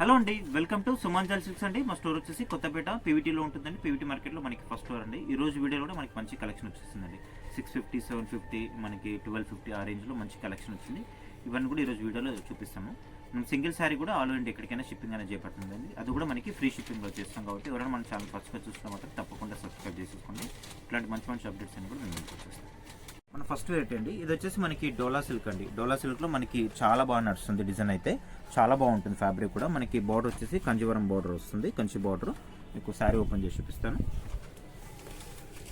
Hello అండి welcome to సుమాంజల్ silks అండి. మా స్టోర్ వచ్చేసి కొత్తపేట పీవీటీలో ఉంటుందండి. పీవీటీ మార్కెట్లో మనకి ఫస్ట్ స్టోర్ అండి. ఈ రోజు వీడియోలో కూడా మనకి మంచి కలెక్షన్ వచ్చేసిందండి. సిక్స్ ఫిఫ్టీ సెవెన్ ఫిఫ్టీ మనకి ట్వెల్వ్ ఫిఫ్టీ ఆ రేంజ్లో మంచి కలెక్షన్ వచ్చింది. ఇవన్నీ కూడా ఈరోజు వీడియోలో చూపిస్తాము. మనం సింగిల్ శారీ కూడా ఆల్ ఇండియా ఎక్కడికైనా షిప్పింగ్ అనేది చేపడుతుందండి. అది కూడా మనకి ఫ్రీ షిప్పింగ్లో చేస్తాం కాబట్టి ఎవరైనా మన ఛానల్ ఫస్ట్గా చూస్తే మాత్రం తప్పకుండా సబ్స్క్రైబ్ చేసుకోండి ఇట్లాంటి మంచి మంచి అప్డేట్స్ అన్ని కూడా మేము చూపిస్తాం. మన ఫస్ట్ రేట్ అండి. ఇది వచ్చేసి మనకి డోలా సిల్క్ అండి. డోలా సిల్క్లో మనకి చాలా బాగా నడుస్తుంది డిజైన్ అయితే. చాలా బాగుంటుంది ఫ్యాబ్రిక్ కూడా. మనకి బార్డర్ వచ్చేసి కంచివరం బార్డర్ వస్తుంది. కంచి బార్డర్. మీకు శారీ ఓపెన్ చేసి చూపిస్తాను.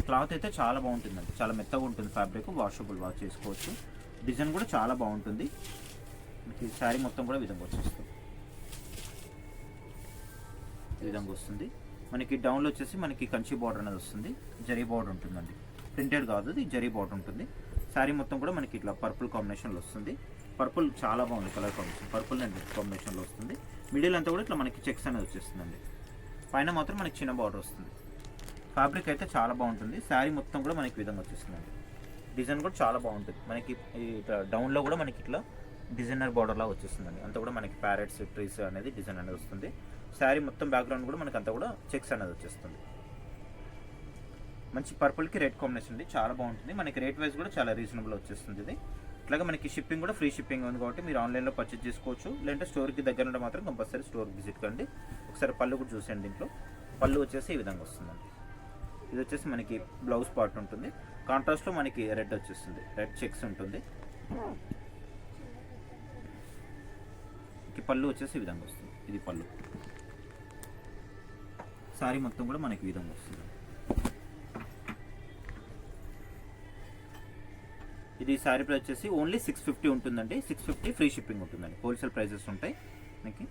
క్లాత్ అయితే చాలా బాగుంటుందండి. చాలా మెత్తగా ఉంటుంది ఫ్యాబ్రిక్. వాషబుల్ వాష్ చేసుకోవచ్చు. డిజైన్ కూడా చాలా బాగుంటుంది. మీకు శారీ మొత్తం కూడా విధంగా వచ్చేస్తుంది. ఈ విధంగా వస్తుంది. మనకి డౌన్లో వచ్చేసి మనకి కంచి బార్డర్ అనేది వస్తుంది. జరీ బార్డర్ ఉంటుందండి. ప్రింటెడ్ కాదు ఇది జరీ బాట్ ఉంటుంది. శారీ మొత్తం కూడా మనకి ఇట్లా పర్పుల్ కాంబినేషన్లో వస్తుంది. పర్పుల్ చాలా బాగుంది colour combination. Purple and red కాంబినేషన్లో వస్తుంది. మిడిల్ అంతా కూడా ఇట్లా మనకి చెక్స్ అనేది వచ్చేస్తుందండి. పైన మాత్రం మనకి చిన్న బార్డర్ వస్తుంది. ఫ్యాబ్రిక్ అయితే చాలా బాగుంటుంది. శారీ మొత్తం కూడా మనకి విధంగా వచ్చేస్తుందండి. డిజైన్ కూడా చాలా బాగుంటుంది. మనకి ఇట్లా డౌన్లో కూడా మనకి ఇట్లా డిజైనర్ బార్డర్లా వచ్చేస్తుందండి. అంతా కూడా మనకి ప్యారెట్స్ ట్రీస్ అనేది డిజైన్ అనేది వస్తుంది. శారీ మొత్తం బ్యాక్గ్రౌండ్ కూడా మనకి అంతా కూడా చెక్స్ అనేది వచ్చేస్తుంది. మంచి పర్పుల్కి రెడ్ కాంబినేషన్ ఉంది. చాలా బాగుంటుంది. మనకి రేట్ వైజ్ కూడా చాలా రీజనబుల్ వచ్చేస్తుంది ఇది. అట్లాగే మనకి షిప్పింగ్ కూడా ఫ్రీ షిప్పింగ్ ఉంది కాబట్టి మీరు ఆన్లైన్లో పర్చేజ్ చేసుకోవచ్చు. లేదంటే స్టోర్కి దగ్గర ఉంటే మాత్రం కంపల్సరీ స్టోర్కి విజిట్ కండి. ఒకసారి పళ్ళు కూడా చూసేయండి దీంట్లో. పళ్ళు వచ్చేసి ఈ విధంగా వస్తుందండి. ఇది వచ్చేసి మనకి బ్లౌజ్ పార్ట్ ఉంటుంది. కాంట్రాస్ట్లో మనకి రెడ్ వచ్చేస్తుంది. రెడ్ చెక్స్ ఉంటుంది. పళ్ళు వచ్చేసి ఈ విధంగా వస్తుంది. ఇది పళ్ళు. సారీ మొత్తం కూడా మనకి ఈ విధంగా వస్తుంది. ఇది శారీ ప్రైస్ వచ్చేసి ఓన్లీ సిక్స్ ఫిఫ్టీ ఉంటుందండి. సిక్స్ ఫిఫ్టీ ఫ్రీ షిప్పింగ్ ఉంటుందండి. హోల్సేల్ ప్రైజెస్ ఉంటాయి మనకి.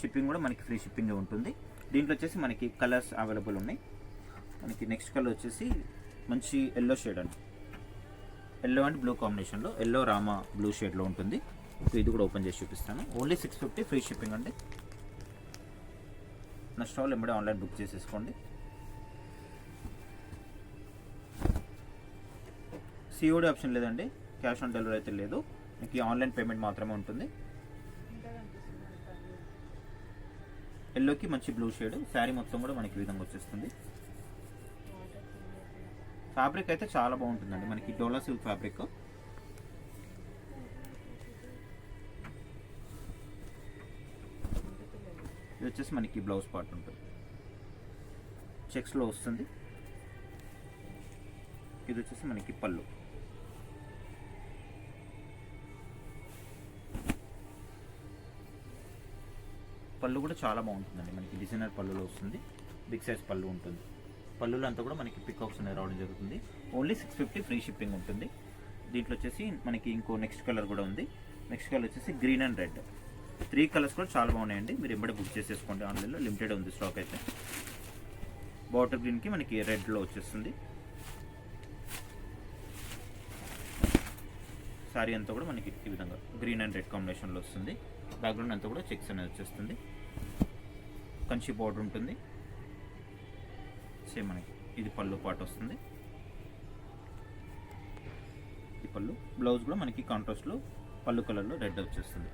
షిప్పింగ్ కూడా మనకి ఫ్రీ షిప్పింగ్ ఉంటుంది. దీంట్లో వచ్చేసి మనకి కలర్స్ అవైలబుల్ ఉన్నాయి. మనకి నెక్స్ట్ కలర్ వచ్చేసి మంచి ఎల్లో షేడ్ అండి. ఎల్లో అండ్ బ్లూ కాంబినేషన్లో ఎల్లో రామా బ్లూ షేడ్లో ఉంటుంది. ఇది కూడా ఓపెన్ చేసి చూపిస్తాను. Only six fifty free shipping అండి. నా స్టాల్ ఎంబడే ఆన్లైన్ బుక్ చేసేసుకోండి. సిఓడి ఆప్షన్ లేదండి. క్యాష్ ఆన్ డెలివరీ అయితే లేదు. మీకు ఆన్లైన్ పేమెంట్ మాత్రమే ఉంటుంది. ఎల్లోకి మంచి బ్లూ షేడ్ శారీ మొత్తం కూడా మనకి విధంగా వచ్చేస్తుంది. ఫ్యాబ్రిక్ అయితే చాలా బాగుంటుందండి. మనకి డోలా సిల్క్ ఫ్యాబ్రిక్ ఇది వచ్చేసి మనకి బ్లౌజ్ పార్ట్ ఉంటుంది. చెక్స్లో వస్తుంది. ఇది వచ్చేసి మనకి పళ్ళు. పళ్ళు కూడా చాలా బాగుంటుందండి. మనకి డిజైనర్ పళ్ళులో వస్తుంది. బిగ్ సైజ్ పళ్ళు ఉంటుంది. పళ్ళులో అంతా కూడా మనకి పికాక్స్ అనేవి రావడం జరుగుతుంది. Only six fifty free shipping ఉంటుంది. దీంట్లో వచ్చేసి మనకి ఇంకో నెక్స్ట్ కలర్ కూడా ఉంది. నెక్స్ట్ కలర్ వచ్చేసి green and red. Three colours కూడా చాలా బాగున్నాయండి. మీరు ఎంబడే బుక్ చేసేసుకోండి ఆన్లైన్లో. లిమిటెడ్ ఉంది స్టాక్ అయితే. బాటర్ గ్రీన్కి మనకి రెడ్లో వచ్చేస్తుంది. శారీ అంతా కూడా మనకి ఈ విధంగా గ్రీన్ అండ్ రెడ్ కాంబినేషన్లో వస్తుంది. బ్యాక్గ్రౌండ్ అంతా కూడా చెక్స్ అనేది వచ్చేస్తుంది. కంచి బార్డర్ ఉంటుంది. సేమ్ మనకి ఇది పళ్ళు పాటు వస్తుంది. ఈ పళ్ళు బ్లౌజ్ కూడా మనకి కాంట్రాస్ట్లో పళ్ళు కలర్లో రెడ్ వచ్చేస్తుంది.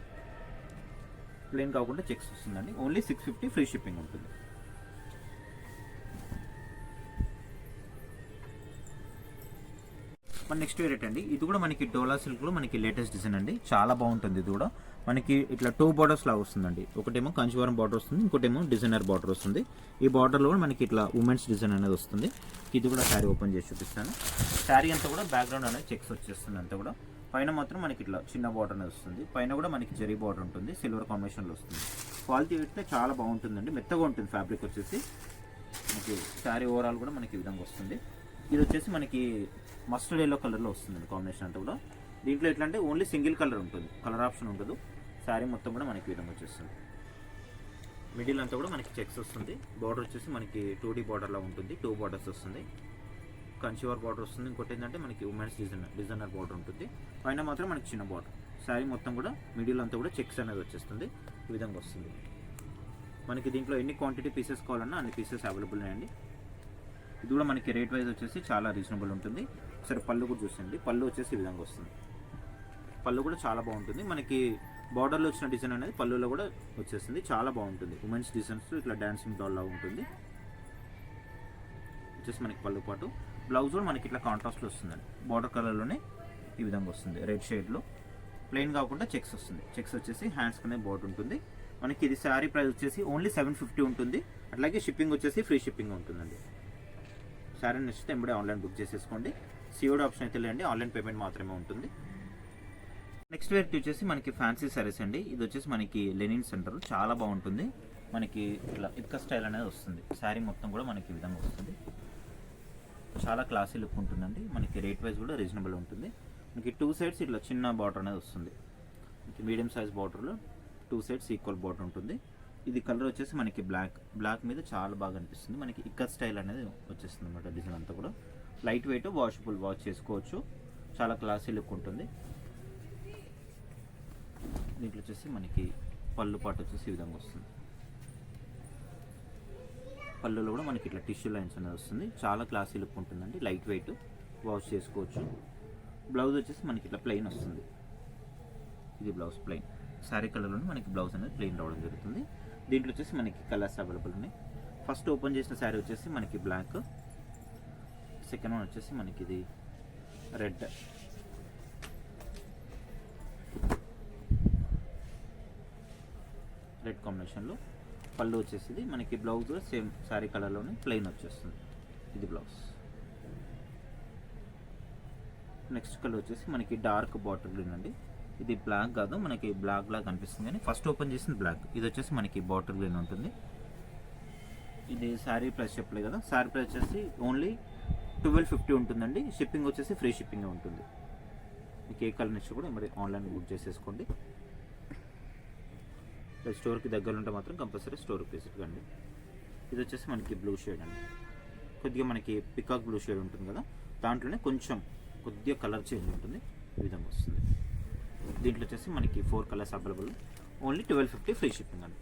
ప్లెయిన్ కాకుండా చెక్స్ వస్తుందండి. Only six fifty free shipping ఉంటుంది. నెక్స్ట్ వెరైటీ అండి. ఇది కూడా మనకి డోలా సిల్క్లో మనకి లేటెస్ట్ డిజైన్ అండి. చాలా బాగుంటుంది ఇది కూడా. మనకి ఇట్లా టూ బార్డర్స్ లాగా వస్తుందండి. ఒకటేమో కంచివరం బార్డర్ వస్తుంది ఇంకోటేమో డిజైనర్ బార్డర్ వస్తుంది. ఈ బార్డర్లో కూడా మనకి ఇట్లా ఉమెన్స్ డిజైన్ అనేది వస్తుంది. ఇది కూడా శారీ ఓపెన్ చేసి చూపిస్తాను. శారీ అంతా కూడా బ్యాక్గ్రౌండ్ అనేది చెక్స్ వచ్చేస్తుంది అంతా కూడా. పైన మాత్రం మనకి ఇట్లా చిన్న బార్డర్ అనేది వస్తుంది. పైన కూడా మనకి జరీ బార్డర్ ఉంటుంది. సిల్వర్ కాంబినేషన్లో వస్తుంది. క్వాలిటీ పెడితే చాలా బాగుంటుందండి. మెత్తగా ఉంటుంది ఫ్యాబ్రిక్ వచ్చేసి. మనకి శారీ ఓవరాల్ కూడా మనకి ఈ విధంగా వస్తుంది. ఇది వచ్చేసి మనకి మస్టర్డ్ ఎల్లో కలర్లో వస్తుంది కాంబినేషన్ అంతా కూడా. దీంట్లో ఎట్లా అంటే ఓన్లీ సింగిల్ కలర్ ఉంటుంది. కలర్ ఆప్షన్ ఉండదు. శారీ మొత్తం కూడా మనకి విధంగా వచ్చేస్తుంది. మిడిల్ అంతా కూడా మనకి చెక్స్ వస్తుంది. బార్డర్ వచ్చేసి మనకి టూ డీ బార్డర్లా ఉంటుంది. టూ బార్డర్స్ వస్తుంది. కంచివర్ బార్డర్ వస్తుంది. ఇంకోటి ఏంటంటే మనకి ఉమెన్స్ డిజైనర్ డిజైనర్ బార్డర్ ఉంటుంది. పైన మాత్రం మనకి చిన్న బార్డర్ శారీ మొత్తం కూడా మిడిల్ అంతా కూడా చెక్స్ అనేది వచ్చేస్తుంది. ఈ విధంగా వస్తుంది. మనకి దీంట్లో ఎన్ని క్వాంటిటీ పీసెస్ కావాలన్నా అన్ని పీసెస్ అవైలబుల్ ఉన్నాయండి. ఇది కూడా మనకి రేట్ వైజ్ వచ్చేసి చాలా రీజనబుల్ ఉంటుంది. ఒకసారి పళ్ళు కూడా చూసండి పళ్ళు వచ్చేసి ఈ విధంగా వస్తుంది. పళ్ళు కూడా చాలా బాగుంటుంది. మనకి బార్డర్లో వచ్చిన డిజైన్ అనేది పళ్ళులో కూడా వచ్చేస్తుంది. చాలా బాగుంటుంది. ఉమెన్స్ డిజైన్స్ ఇట్లా డాన్సింగ్ డాల్ లాగా ఉంటుంది. వచ్చేసి మనకి పళ్ళు పాటు. బ్లౌజ్ కూడా మనకి ఇట్లా కాంట్రాస్ట్లో వస్తుందండి. బార్డర్ కలర్లోనే ఈ విధంగా వస్తుంది. రెడ్ షేడ్లో ప్లెయిన్ కాకుండా చెక్స్ వస్తుంది. చెక్స్ వచ్చేసి హ్యాండ్స్ కనే బోర్డు ఉంటుంది. మనకి ఇది శారీ ప్రైస్ వచ్చేసి ఓన్లీ సెవెన్ ఫిఫ్టీ ఉంటుంది. అట్లాగే షిప్పింగ్ వచ్చేసి ఫ్రీ షిప్పింగ్ ఉంటుందండి. శారీ నచ్చితే ఎంబడే ఆన్లైన్ బుక్ చేసేసుకోండి. సిఓడి ఆప్షన్ అయితే లేండి. ఆన్లైన్ పేమెంట్ మాత్రమే ఉంటుంది. నెక్స్ట్ వెరైటీ వచ్చేసి మనకి ఫ్యాన్సీ సారీస్ అండి. ఇది వచ్చేసి మనకి లెనిన్ సెంటర్. చాలా బాగుంటుంది. మనకి ఇట్లా ఇక్క స్టైల్ అనేది వస్తుంది. శారీ మొత్తం కూడా మనకి ఈ విధంగా వస్తుంది. చాలా క్లాసీ లుక్ ఉంటుందండి. మనకి రేట్ వైజ్ కూడా రీజనబుల్ ఉంటుంది. మనకి టూ సైడ్స్ ఇట్లా చిన్న బార్డర్ అనేది వస్తుంది. మీడియం సైజ్ బార్డర్లో టూ సైడ్స్ ఈక్వల్ బార్డర్ ఉంటుంది. ఇది కలర్ వచ్చేసి మనకి బ్లాక్. బ్లాక్ మీద చాలా బాగా అనిపిస్తుంది. మనకి ఇక్కత్ స్టైల్ అనేది వచ్చేస్తుంది అనమాట డిజైన్ అంతా కూడా. లైట్ వెయిట్ వాషబుల్ వాష్ చేసుకోవచ్చు. చాలా క్లాసీ లుక్ ఉంటుంది. దీంట్లో వచ్చేసి మనకి పళ్ళు పాటు వచ్చేసి ఈ విధంగా వస్తుంది. పళ్ళులో కూడా మనకి ఇట్లా టిష్యూ లైన్స్ అనేది వస్తుంది. చాలా క్లాసీ లుక్ ఉంటుందండి. లైట్ వెయిట్ వాష్ చేసుకోవచ్చు. బ్లౌజ్ వచ్చేసి మనకి ఇట్లా ప్లెయిన్ వస్తుంది. ఇది బ్లౌజ్ ప్లెయిన్. శారీ కలర్లోనే మనకి బ్లౌజ్ అనేది ప్లెయిన్ రావడం జరుగుతుంది. దీంట్లో వచ్చేసి మనకి కలర్స్ అవైలబుల్ ఉన్నాయి. ఫస్ట్ ఓపెన్ చేసిన శారీ వచ్చేసి మనకి బ్లాక్ సెకండ్ వన్ వచ్చేసి మనకి ఇది రెడ్ రెడ్ కాంబినేషన్లో పళ్ళు వచ్చేసి మనకి బ్లౌజ్ కూడా సేమ్ శారీ కలర్లోనే ప్లెయిన్ వచ్చేస్తుంది. ఇది బ్లౌజ్. నెక్స్ట్ కలర్ వచ్చేసి మనకి డార్క్ బాటిల్ గ్రీన్ అండి. ఇది బ్లాక్ కాదు మనకి బ్లాక్ లాగా కనిపిస్తుంది కానీ ఫస్ట్ ఓపెన్ చేసిన బ్లాక్ ఇది వచ్చేసి మనకి బాటిల్ గ్రీన్ ఉంటుంది. ఇది శారీ ప్రైస్ చెప్పలేదు కదా. శారీ ప్రైస్ వచ్చేసి ఓన్లీ ట్వెల్వ్ ఫిఫ్టీ ఉంటుందండి. షిప్పింగ్ వచ్చేసి ఫ్రీ షిప్పింగ్ ఉంటుంది. మీకు ఏ కలర్ నుంచి కూడా మరి ఆన్లైన్ బుక్ చేసేసుకోండి. స్టోర్కి దగ్గర ఉంటే మాత్రం కంపల్సరీ స్టోర్కి విజిట్ కండి ఇది వచ్చేసి మనకి బ్లూ షేడ్ అండి. కొద్దిగా మనకి పికాక్ బ్లూ షేడ్ ఉంటుంది కదా. దాంట్లోనే కొంచెం కొద్దిగా కలర్ చేంజ్ ఉంటుంది. ఈ విధంగా వస్తుంది. దీంట్లో వచ్చేసి మనకి four colours available only twelve fifty free shipping అండి.